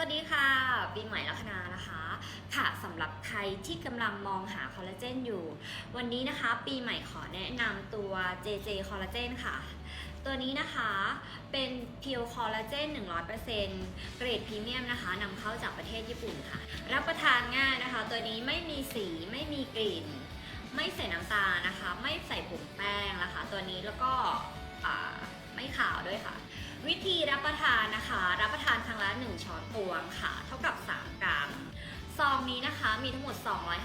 วัสดีค่ะปีใหม่ลัคนานะคะ ค่ะสำหรับใครที่กำลังมองหาคอลลาเจนอยู่ วันนี้นะคะปีใหม่ขอแนะนำตัว JJ คอลลาเจนค่ะ ตัวนี้นะคะเป็นเพียวคอลลาเจน100%เกรดพรีเมียมนะคะนำเข้าจากประเทศญี่ปุ่นค่ะ รับประทานง่ายนะคะ ตัวนี้ไม่มีสีไม่มีกลิ่น ไม่ใส่น้ำตาลนะคะ ไม่ใส่ผงแป้งนะคะ ตัวนี้แล้วก็ ไม่ขาวด้วยค่ะ วิธีรับประทานนะคะ รับประทานครั้งละ 1 ช้อนตวงค่ะ เท่ากับ 3 กรัมซองนี้นะคะมีทั้งหมด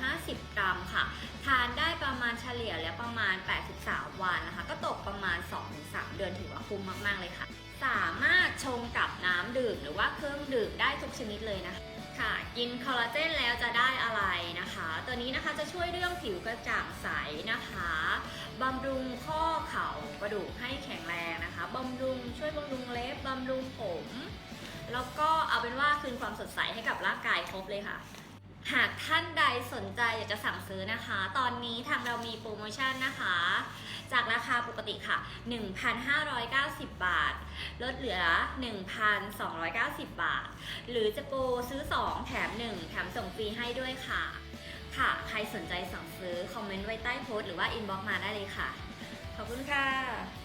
250 กรัมค่ะ ทานได้ประมาณเฉลี่ยแล้วประมาณ 83 วันนะคะ ก็ตกประมาณ 2-3 เดือนถือว่าคุ้มมากๆเลยค่ะ สามารถชงกับน้ำดื่มหรือว่าเครื่องดื่มได้ทุกชนิดเลยนะคะค่ะกินคอลลาเจนแล้วจะได้อะไรนะคะ ตัวนี้นะคะจะช่วยเรื่องผิวกระจ่างใสนะคะบำรุงข้อ เขากระดูกให้แข็งแรงนะคะบำรุงช่วยบำรุงเล็บบำรุงผม แล้วก็เอาเป็นว่าคืนความสดใสให้กับร่างกายครบเลยค่ะ หากท่านใดสนใจอยากจะสั่งซื้อนะคะ ตอนนี้ทางเรามีโปรโมชั่นนะคะ จากราคาปกติค่ะ 1,590 บาท ลดเหลือ 1,290 บาท หรือจะโปรซื้อ 2 แถม 1 แถมส่งฟรีให้ด้วยค่ะค่ะ ใครสนใจสั่งซื้อ คอมเมนต์ไว้ใต้โพสต์หรือว่าอินบ็อกซ์มาได้เลยค่ะ ขอบคุณค่ะ